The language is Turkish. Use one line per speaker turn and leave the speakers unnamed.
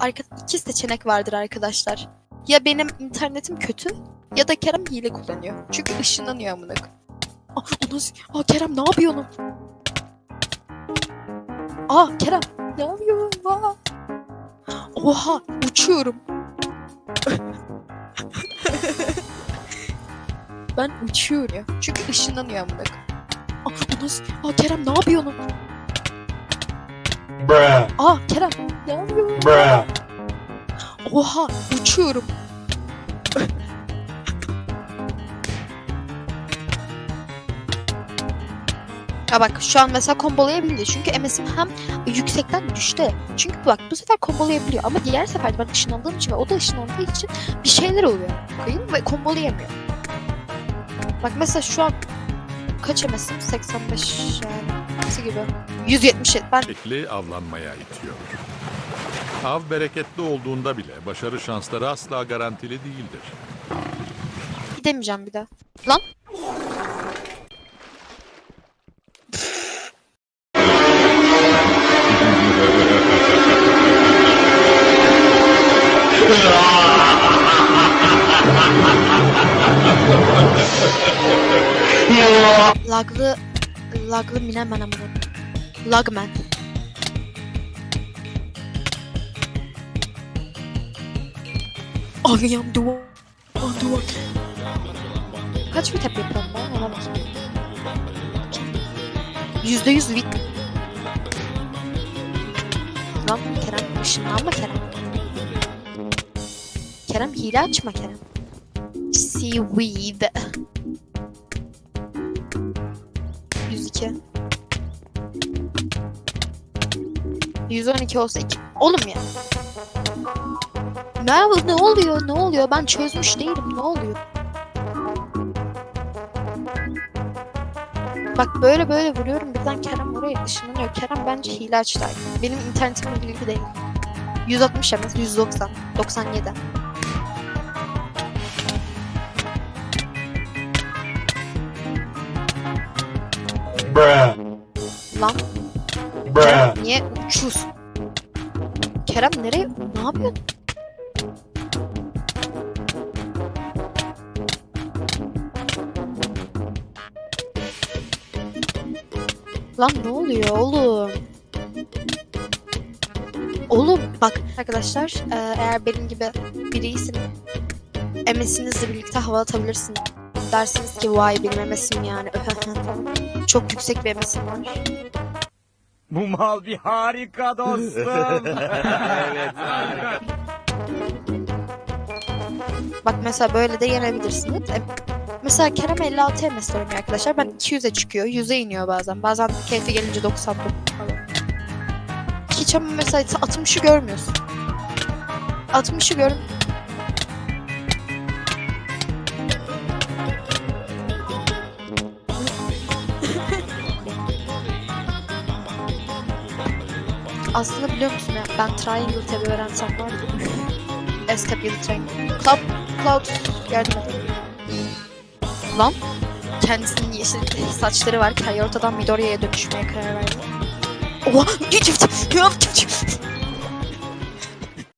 Arkada iki seçenek vardır arkadaşlar. Ya benim internetim kötü ya da Kerem hile kullanıyor. Çünkü ışınlanıyor amına koyayım. Aa, o nasıl? Aa Kerem ne yapıyor onu? Aa Kerem ne yapıyor? Aa. Oha uçuyorum. ben uçuyorum ya. Çünkü ışınlanıyor amına koyayım. Aa, o nasıl? Aa Kerem ne yapıyor onu? Aa Kerem ne yapıyor?
bruh.
Oha uçuyorum. Ya bak şu an mesela kombolayabildi. Çünkü MS'im hem yüksekten düştü. Çünkü bak bu sefer kombolayabiliyor. Ama diğer sefer ben ışınlandığım için ve o da ışınlandığı için bir şeyler oluyor. Koyayım ve kombolayamıyor. Bak mesela şu an kaç MS'im? 85 yani. Nasıl gibi? 170. Ben
Şekli avlanmaya itiyor. Av bereketli olduğunda bile başarı şansları asla garantili değildir.
gidemeyeceğim bir daha. Lan. Laglı laglı minemen amına. Lagman. I am the one. I'm the one. Kaç bir tep yapıyorum ben ona bakayım. Yüzde yüz win. Lan Kerem ışınlanma Kerem. Kerem hile açma Kerem. Seaweed. 102. 112 olsa iki. Oğlum ya. Ne, ne oluyor? Ne oluyor? Ben çözmüş değilim. Ne oluyor? Bak böyle böyle vuruyorum birden Kerem oraya ışınlanıyor. Kerem bence hile açtı. Benim internetimle ilgili değil. 160 MS, 190, 97.
Bruh,
Lan
bruh.
Kerem niye uçuyorsun? Kerem nereye? Ne yapıyorsun? Lan ne oluyor oğlum? Oğlum bak arkadaşlar e, eğer benim gibi biriysin MS'inizle birlikte hava atabilirsin. Dersiniz ki vay benim MS'im yani. Çok yüksek bir MS'im var.
Bu mal bir harika dostum. evet harika.
Bak mesela böyle de yenebilirsiniz. E, Mesela Kerem 56 MS oynuyor arkadaşlar. Ben 200'e çıkıyor. 100'e iniyor bazen. Bazen keyfi gelince 90 falan. Hiç ama mesela 60'ı görmüyorsun. 60'ı gör... Aslında biliyor musun ya ben Triangle tabi öğrensem var. Escape ya da Triangle. Cloud, Cloud yardım et. Lan kendisinin yeşil saçları var. Kay ortadan Midoriya'ya dönüşmeye karar verdi. Oha!